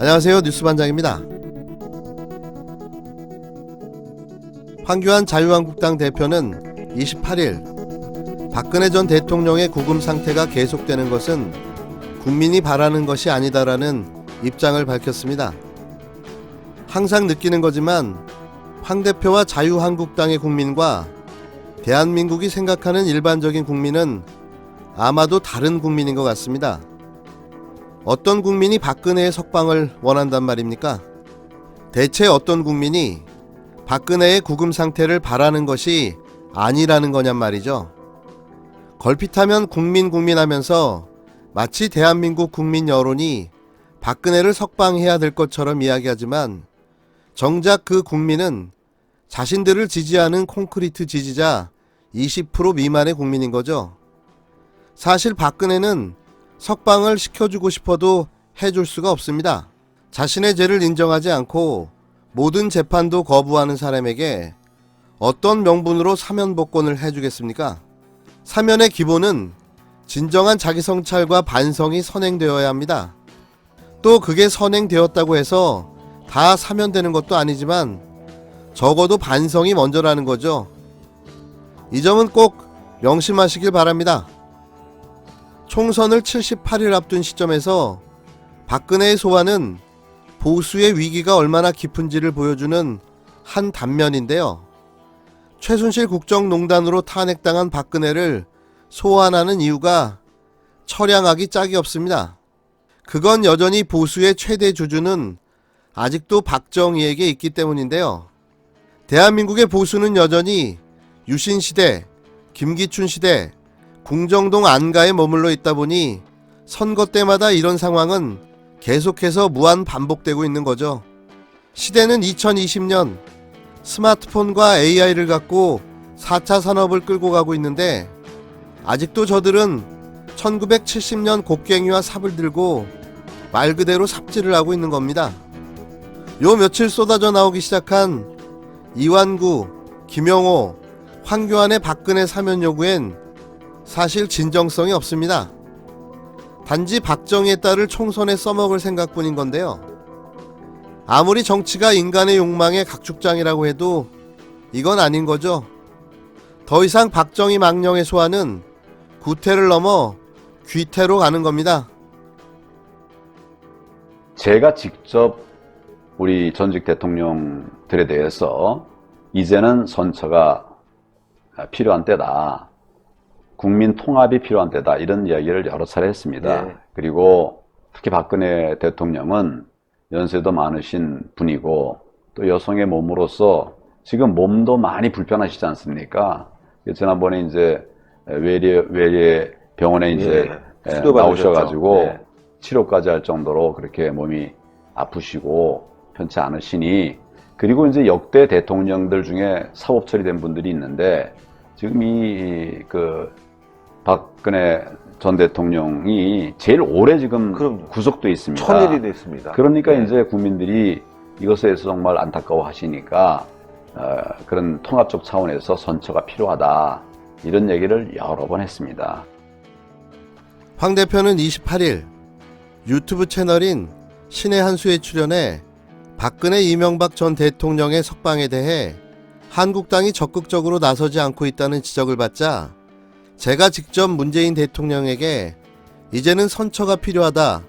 안녕하세요. 뉴스반장입니다. 황교안 자유한국당 대표는 28일 박근혜 전 대통령의 구금 상태가 계속되는 것은 국민이 바라는 것이 아니다라는 입장을 밝혔습니다. 항상 느끼는 거지만 황 대표와 자유한국당의 국민과 대한민국이 생각하는 일반적인 국민은 아마도 다른 국민인 것 같습니다. 어떤 국민이 박근혜의 석방을 원한단 말입니까? 대체 어떤 국민이 박근혜의 구금 상태를 바라는 것이 아니라는 거냔 말이죠. 걸핏하면 국민 국민 하면서 마치 대한민국 국민 여론이 박근혜를 석방해야 될 것처럼 이야기하지만 정작 그 국민은 자신들을 지지하는 콘크리트 지지자 20% 미만의 국민인 거죠. 사실 박근혜는 석방을 시켜주고 싶어도 해줄 수가 없습니다. 자신의 죄를 인정하지 않고 모든 재판도 거부하는 사람에게 어떤 명분으로 사면 복권을 해주겠습니까? 사면의 기본은 진정한 자기 성찰과 반성이 선행되어야 합니다. 또 그게 선행되었다고 해서 다 사면되는 것도 아니지만 적어도 반성이 먼저라는 거죠. 이 점은 꼭 명심하시길 바랍니다. 총선을 78일 앞둔 시점에서 박근혜의 소환은 보수의 위기가 얼마나 깊은지를 보여주는 한 단면인데요. 최순실 국정농단으로 탄핵당한 박근혜를 소환하는 이유가 처량하기 짝이 없습니다. 그건 여전히 보수의 최대 주주는 아직도 박정희에게 있기 때문인데요. 대한민국의 보수는 여전히 유신 시대, 김기춘 시대, 궁정동 안가에 머물러 있다 보니 선거 때마다 이런 상황은 계속해서 무한 반복되고 있는 거죠. 시대는 2020년 스마트폰과 AI를 갖고 4차 산업을 끌고 가고 있는데 아직도 저들은 1970년 곡괭이와 삽을 들고 말 그대로 삽질을 하고 있는 겁니다. 요 며칠 쏟아져 나오기 시작한 이완구, 김영호, 황교안의 박근혜 사면 요구엔 사실 진정성이 없습니다. 단지 박정희의 딸을 총선에 써먹을 생각뿐인 건데요. 아무리 정치가 인간의 욕망의 각축장이라고 해도 이건 아닌 거죠. 더 이상 박정희 망령의 소환은 구태를 넘어 귀태로 가는 겁니다. 제가 직접 우리 전직 대통령들에 대해서 이제는 선처가 필요한 때다. 국민 통합이 필요한 때다. 이런 이야기를 여러 차례 했습니다. 네. 그리고 특히 박근혜 대통령은 연세도 많으신 분이고 또 여성의 몸으로서 지금 몸도 많이 불편하시지 않습니까? 지난번에 이제 외래, 외래 병원에 이제 치료받으셨죠. 나오셔가지고 네. 치료까지 할 정도로 그렇게 몸이 아프시고 편치 않으시니 그리고 이제 역대 대통령들 중에 사법 처리된 분들이 있는데 지금 이그 박근혜 전 대통령이 제일 오래 지금 그럼요. 구속돼 있습니다. 천일이 됐습니다. 그러니까 네. 이제 국민들이 이것에 대해서 정말 안타까워 하시니까 어, 그런 통합적 차원에서 선처가 필요하다 이런 얘기를 여러 번 했습니다. 황 대표는 28일 유튜브 채널인 신의 한수에 출연해 박근혜 이명박 전 대통령의 석방에 대해 한국당이 적극적으로 나서지 않고 있다는 지적을 받자 제가 직접 문재인 대통령에게 이제는 선처가 필요하다,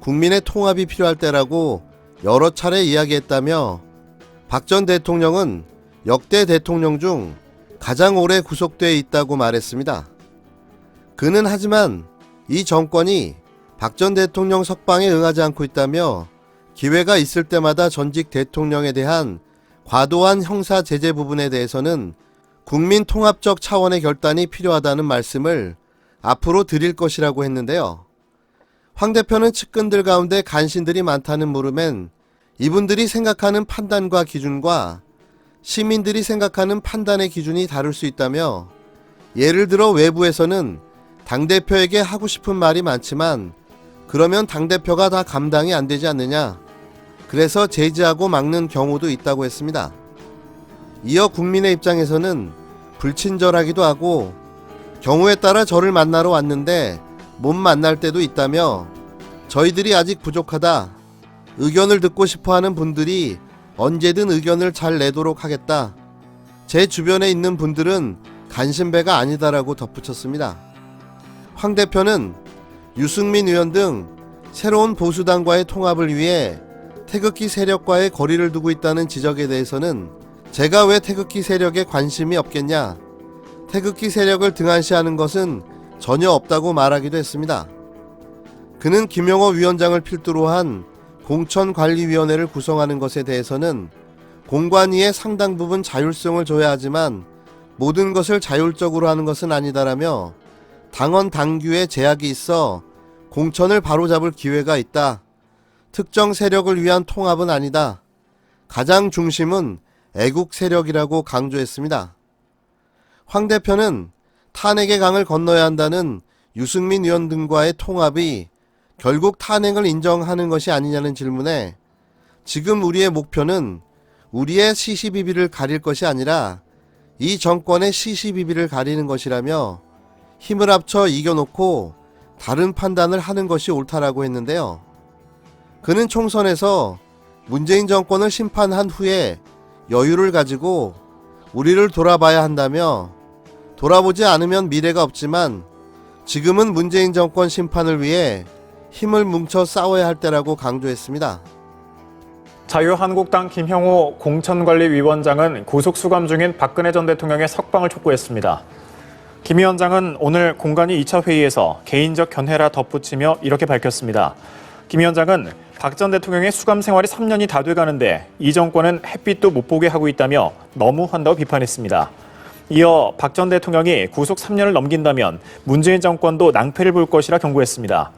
국민의 통합이 필요할 때라고 여러 차례 이야기했다며 박 전 대통령은 역대 대통령 중 가장 오래 구속돼 있다고 말했습니다. 그는 하지만 이 정권이 박 전 대통령 석방에 응하지 않고 있다며 기회가 있을 때마다 전직 대통령에 대한 과도한 형사 제재 부분에 대해서는 국민 통합적 차원의 결단이 필요하다는 말씀을 앞으로 드릴 것이라고 했는데요. 황 대표는 측근들 가운데 간신들이 많다는 물음엔 이분들이 생각하는 판단과 기준과 시민들이 생각하는 판단의 기준이 다를 수 있다며 예를 들어 외부에서는 당대표에게 하고 싶은 말이 많지만 그러면 당대표가 다 감당이 안 되지 않느냐. 그래서 제지하고 막는 경우도 있다고 했습니다. 이어 국민의 입장에서는 불친절하기도 하고 경우에 따라 저를 만나러 왔는데 못 만날 때도 있다며 저희들이 아직 부족하다. 의견을 듣고 싶어 하는 분들이 언제든 의견을 잘 내도록 하겠다. 제 주변에 있는 분들은 간신배가 아니다라고 덧붙였습니다. 황 대표는 유승민 의원 등 새로운 보수당과의 통합을 위해 태극기 세력과의 거리를 두고 있다는 지적에 대해서는 제가 왜 태극기 세력에 관심이 없겠냐? 태극기 세력을 등한시하는 것은 전혀 없다고 말하기도 했습니다. 그는 김영호 위원장을 필두로 한 공천관리위원회를 구성하는 것에 대해서는 공관위에 상당 부분 자율성을 줘야 하지만 모든 것을 자율적으로 하는 것은 아니다라며 당원 당규에 제약이 있어 공천을 바로잡을 기회가 있다. 특정 세력을 위한 통합은 아니다. 가장 중심은 애국 세력이라고 강조했습니다. 황 대표는 탄핵의 강을 건너야 한다는 유승민 의원 등과의 통합이 결국 탄핵을 인정하는 것이 아니냐는 질문에 지금 우리의 목표는 우리의 시시비비를 가릴 것이 아니라 이 정권의 시시비비를 가리는 것이라며 힘을 합쳐 이겨놓고 다른 판단을 하는 것이 옳다라고 했는데요. 그는 총선에서 문재인 정권을 심판한 후에 여유를 가지고 우리를 돌아봐야 한다며 돌아보지 않으면 미래가 없지만 지금은 문재인 정권 심판을 위해 힘을 뭉쳐 싸워야 할 때라고 강조했습니다. 자유한국당 김형호 공천관리위원장은 구속 수감 중인 박근혜 전 대통령의 석방을 촉구했습니다. 김 위원장은 오늘 공간위 2차 회의에서 개인적 견해라 덧붙이며 이렇게 밝혔습니다. 김 위원장은 박 전 대통령의 수감 생활이 3년이 다 돼가는데 이 정권은 햇빛도 못 보게 하고 있다며 너무한다고 비판했습니다. 이어 박 전 대통령이 구속 3년을 넘긴다면 문재인 정권도 낭패를 볼 것이라 경고했습니다.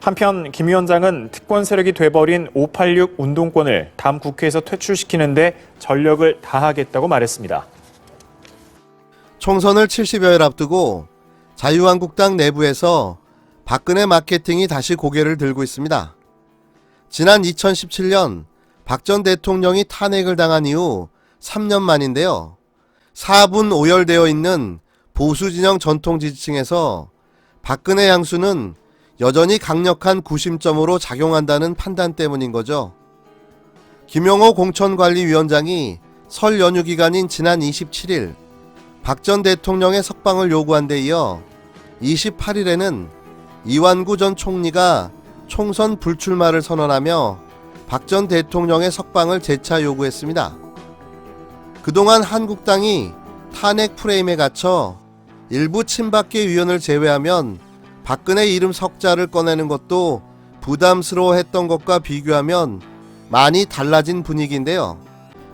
한편 김 위원장은 특권 세력이 돼버린 586 운동권을 다음 국회에서 퇴출시키는데 전력을 다하겠다고 말했습니다. 총선을 70여일 앞두고 자유한국당 내부에서 박근혜 마케팅이 다시 고개를 들고 있습니다. 지난 2017년 박 전 대통령이 탄핵을 당한 이후 3년 만인데요. 4분 오열되어 있는 보수 진영 전통 지지층에서 박근혜 향수는 여전히 강력한 구심점으로 작용한다는 판단 때문인 거죠. 김용호 공천관리위원장이 설 연휴 기간인 지난 27일 박 전 대통령의 석방을 요구한 데 이어 28일에는 이완구 전 총리가 총선 불출마를 선언하며 박 전 대통령의 석방을 재차 요구했습니다. 그동안 한국당이 탄핵 프레임에 갇혀 일부 친박계 위원을 제외하면 박근혜 이름 석자를 꺼내는 것도 부담스러워 했던 것과 비교하면 많이 달라진 분위기인데요.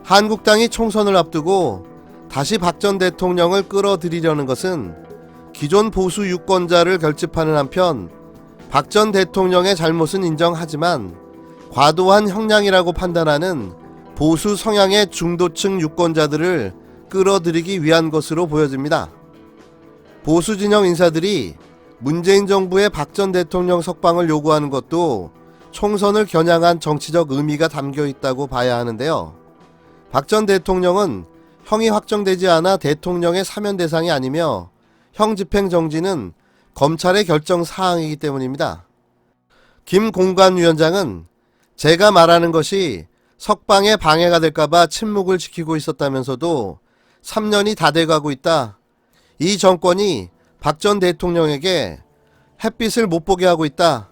한국당이 총선을 앞두고 다시 박 전 대통령을 끌어들이려는 것은 기존 보수 유권자를 결집하는 한편 박 전 대통령의 잘못은 인정하지만 과도한 형량이라고 판단하는 보수 성향의 중도층 유권자들을 끌어들이기 위한 것으로 보여집니다. 보수 진영 인사들이 문재인 정부의 박 전 대통령 석방을 요구하는 것도 총선을 겨냥한 정치적 의미가 담겨 있다고 봐야 하는데요. 박 전 대통령은 형이 확정되지 않아 대통령의 사면 대상이 아니며 형 집행 정지는 검찰의 결정 사항이기 때문입니다. 김 공관위원장은 제가 말하는 것이 석방에 방해가 될까봐 침묵을 지키고 있었다면서도 3년이 다 돼가고 있다. 이 정권이 박 전 대통령에게 햇빛을 못 보게 하고 있다.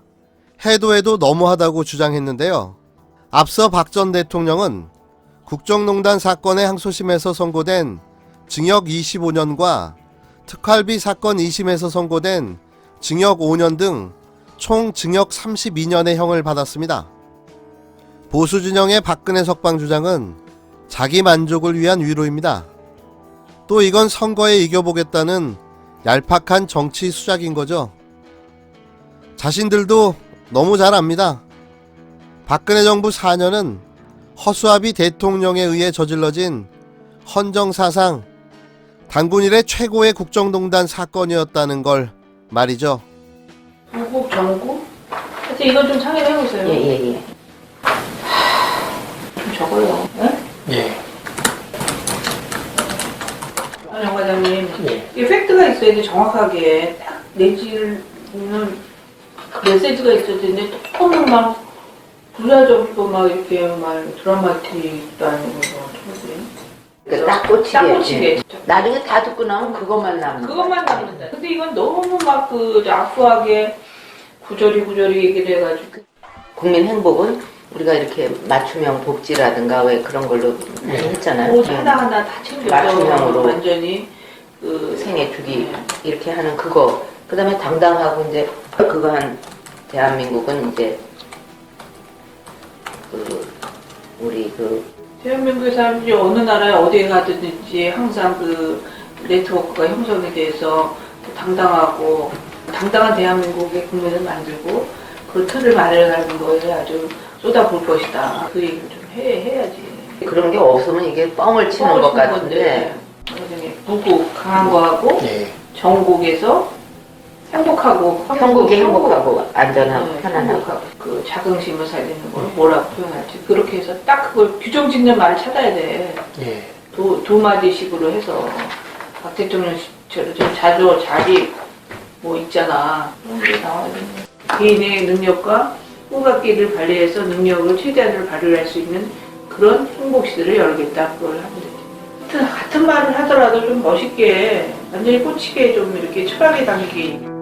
해도 해도 너무하다고 주장했는데요. 앞서 박 전 대통령은 국정농단 사건의 항소심에서 선고된 징역 25년과 특활비 사건 2심에서 선고된 징역 5년 등 총 징역 32년의 형을 받았습니다. 보수 진영의 박근혜 석방 주장은 자기 만족을 위한 위로입니다. 또 이건 선거에 이겨보겠다는 얄팍한 정치 수작인 거죠. 자신들도 너무 잘 압니다. 박근혜 정부 4년은 허수아비 대통령에 의해 저질러진 헌정사상 당군 일의 최고의 국정농단 사건이었다는 걸 말이죠. 전국? 하여튼 이건 좀 상의를 해보세요. 예예예. 좀 적어요. 네? 예. 아, 정 과장님. 예. 이 팩트가 있어야 돼, 정확하게. 딱 내지는 메시지가 있어야 되는데, 조금은 막 부사적이고 막 이렇게 막 드라마틱도 아니고 뭐 어떡하지? 그러니까 딱 꽂히게. 딱 꽂히게. 나중에 다 듣고 나면 그것만 남는 그것만 거야. 남는다. 근데 이건 너무 막그 아프하게 구절이 구절이 얘기를 해가지고 국민 행복은 우리가 이렇게 맞춤형 복지라든가 왜 그런 걸로 많이 했잖아요. 옷 하나 하나 다 챙겨서 맞춤형으로. 완전히 그 생애 주기 이렇게 하는 그거. 그다음에 당당하고 이제 그거 한 대한민국은 이제 그 우리 그 대한민국의 사람들이 어느 나라에 어디에 가든지 항상 그 네트워크가 형성이 돼서 당당하고 당당한 대한민국의 국민을 만들고 그 틀을 마련하는 거에 아주 쏟아볼 것이다. 그 얘기를 좀 해, 해야지. 그런 게 없으면 이게 뻥을 치는 것 같은데 나중에 무국 강한 거하고 네. 전국에서 행복하고 한국이 행복하고 안전하고 네, 편안하고 행복하고 그 자긍심을 살리는 걸 뭐라고 표현할지 그렇게 해서 딱 그걸 규정 짓는 말을 찾아야 돼. 도, 두 마디식으로 해서 박 대통령처럼 좀 자조 자립 뭐 있잖아 그런 게 나와야 되네. 개인의 능력과 후각기를 발휘해서 능력을 최대한으로 발휘할 수 있는 그런 행복시들을 열겠다 그걸 하면 되지. 같은 말을 하더라도 좀 멋있게 완전히 꽂히게 좀 이렇게 철학에 담기게